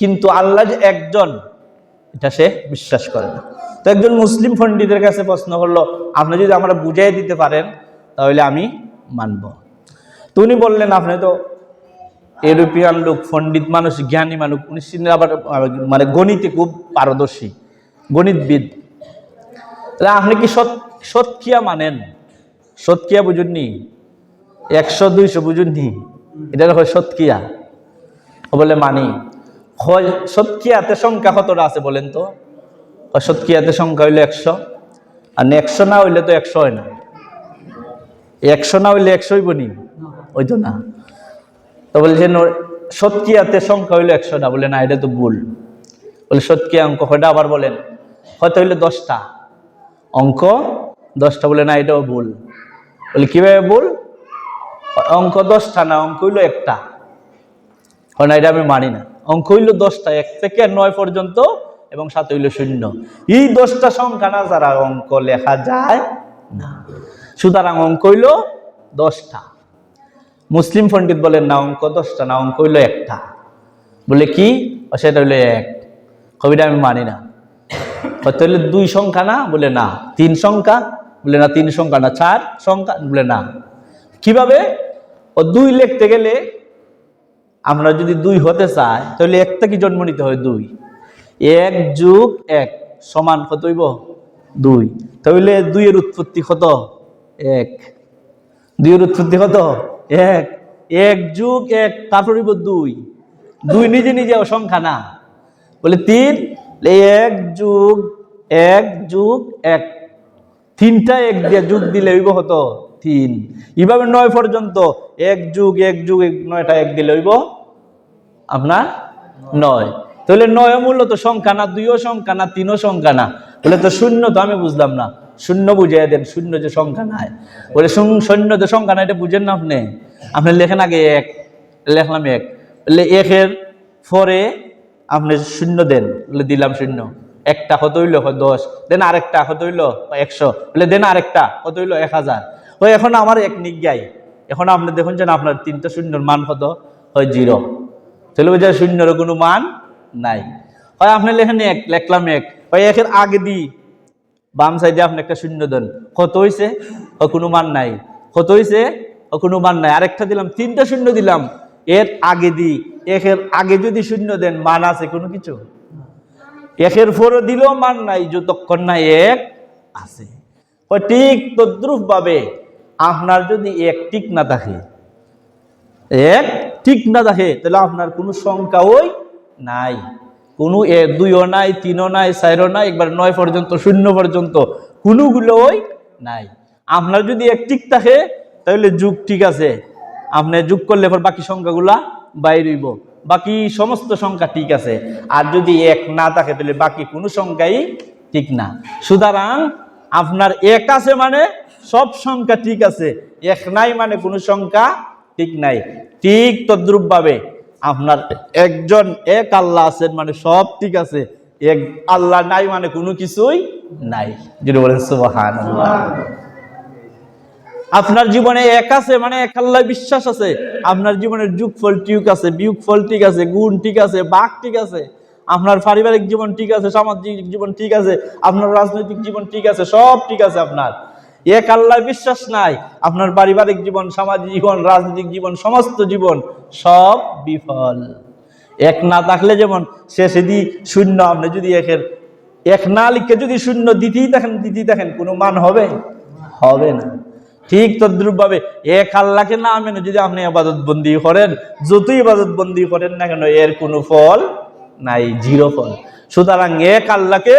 কিন্তু আল্লাহ যে একজন, এটা সে বিশ্বাস করে না। তো একজন মুসলিম পণ্ডিতের কাছে প্রশ্ন করল, আপনি যদি আমরা বুঝাই দিতে পারেন, তাহলে আমি মানব। তো উনি বললেন, আপনি তো ইউরোপিয়ান লোক, পণ্ডিত মানুষ, জ্ঞানী মানুষ, উনি আবার মানে গণিতে খুব পারদর্শী, গণিতবিদ। তাহলে আপনি কি সৎ, সৎকিয়া মানেন? সৎকিয়া বুঝুননি? একশো, দুইশো বুঝুননি? এটা হয় সৎকিয়া। বলে, মানি। সৎকিয়াতে সংখ্যা কতটা আছে বলেন তো? সৎকিয়াতে সংখ্যা হইলে একশো, আর একশো না হইলে তো একশো হয় না। একশো না হইলে একশো হইব নি? ওই তো না তো বলছেন সৎকিয়াতে সংখ্যা হইল একশো না, বলে না, এটা তো ভুল। বলে সৎকিয়া অঙ্ক কয়টা? আবার বলেন হয়তো হইলে দশটা? অঙ্ক দশটা, বলে না, এটাও ভুল। বলে কীভাবে ভুল? অঙ্ক দশটা না, অঙ্ক হইল একটা। হয় না, এটা আমি মানি না। অঙ্ক হইল দশটা, এক থেকে নয় পর্যন্ত এবং সাত হইল শূন্য। এই দশটা সংখ্যা না যারা অঙ্ক লেখা যায় না। সুতরাং অঙ্ক হইল দশটা। মুসলিম পণ্ডিত বলেন, না, অঙ্ক দশটা, না, অঙ্ক হইল একটা। বলে কি? সেটা হইল এক। কবিটা আমি মানি না। হয়তো হইলে দুই সংখ্যা না? বলে না। তিন সংখ্যা? বলে না, তিন সংখ্যা না, চার সংখ্যা? বলে না। কীভাবে? ও দুই লিখতে গেলে আমরা যদি দুই হতে চাই, তাহলে এক থেকে জন্ম নিতে হয়? দুই। এক যুগ এক সমান কত হইব? দুই। তাহলে দুইয়ের উৎপত্তি কত? এক। দুইয়ের উৎপত্তি কত? এক। এক যুগ এক, তারপর দুই। দুই নিজে নিজে সংখ্যা না। বলে তিন এক যুগ এক যুগ এক। তিনটা এক দিয়ে যুগ দিলে হইব হতো তিন। এইভাবে নয় পর্যন্ত। এক যুগ এক যুগ নয়টা এক দিলে হইব আপনার নয়। তাহলে নয় মূলত সংখ্যা না, দুইও সংখ্যা না, তিনও সংখ্যা না। বলে তো শূন্য তো আমি বুঝলাম না। শূন্য বুঝিয়ে দেন, শূন্য যে সংখ্যা নাই। বলে শূন্য যে সংখ্যা না এটা বুঝেন না আপনি? আপনি লেখেন আগে এক, লেখলাম এক। বলে একের পরে আপনি শূন্য দেন। বলে দিলাম শূন্য। একটা কত হইল? দশ। দেন আরেকটা কত হইল? একশো। বলে দেন আরেকটা কত হইল? এক হাজার। ওই এখন আমার এক নিজ্ঞাই এখন আপনি দেখুন যে না আপনার তিনটা শূন্যর মান কত? হয় জিরো। তাহলে বুঝা শূন্যর কোনো মান নাই। হয় আপনি লেখেন এক, লেখলাম এক। হয় একের আগে দি, বাম সাইডে আপনি একটা শূন্য দেন। কত হইছে? ও কোনো মান নাই। কত হইছে? ও কোনো মান নাই। আরেকটা দিলাম, তিনটা শূন্য দিলাম। এর আগে দি। একের আগে যদি শূন্য দেন, মান আছে কোনো কিছু? একের পরে দিলেও মান নাই, যতক্ষণ না এক আছে। ঠিক তদ্রুপ ভাবে আপনার যদি এক ঠিক না থাকে, এক ঠিক না থাকে তাহলে আপনার কোনো সংখ্যা ওই নাই। কোনো এ দুইও নাই, তিনও নাই, চারও নাই, একবার নয় পর্যন্ত, শূন্য পর্যন্ত কোনোগুলো ওই নাই। আপনার যদি এক ঠিক থাকে, তাহলে যুগ ঠিক আছে। আপনি যুগ করলে পর বাকি সংখ্যাগুলা বাইরইব বাকি সমস্ত সংখ্যা ঠিক আছে। আর যদি এক না থাকে, তাহলে বাকি কোনো সংখ্যাই ঠিক না। সুতরাং আপনার এক আছে মানে সব সংখ্যা ঠিক আছে। এক নাই মানে কোনো সংখ্যা ঠিক নাই। ঠিক তদ্রুপ ভাবে আপনার একজন এক আল্লাহ আছেন মানে সব ঠিক আছে। এক আল্লাহ নাই মানে কোনো কিছুই নাই। যদি বলেন সুবাহান আপনার জীবনে এক আছে মানে এক আল্লাহ বিশ্বাস আছে। আপনার জীবনের যুগ ফল ঠিক আছে বিয়োগ ফল ঠিক আছে, গুণ ঠিক আছে বাঘ ঠিক আছে। আপনার পারিবারিক জীবন ঠিক আছে, সামাজিক জীবন ঠিক আছে, আপনার রাজনৈতিক জীবন ঠিক আছে, সব ঠিক আছে আপনার। এক আল্লাহ বিশ্বাস নাই। আপনার পারিবারিক জীবন, সামাজিক জীবন, রাজনৈতিক জীবন, সমস্ত জীবন সব বিফল। এক না থাকলে যেমন শেষে দি শূন্য, আপনি যদি একের এক না লিখে যদি শূন্য দিতেই দেখেন দিতেই দেখেন কোনো মান হবে? হবে না। ঠিক তদ্রুপ ভাবে এক আল্লাহকে না মেনে যদি আপনি আবাদত বন্দি করেন, যতই ইবাদত বন্দি করেন না কেন, এর কোনো ফল নাই, জিরো ফল। সুতরাং এক আল্লাহকে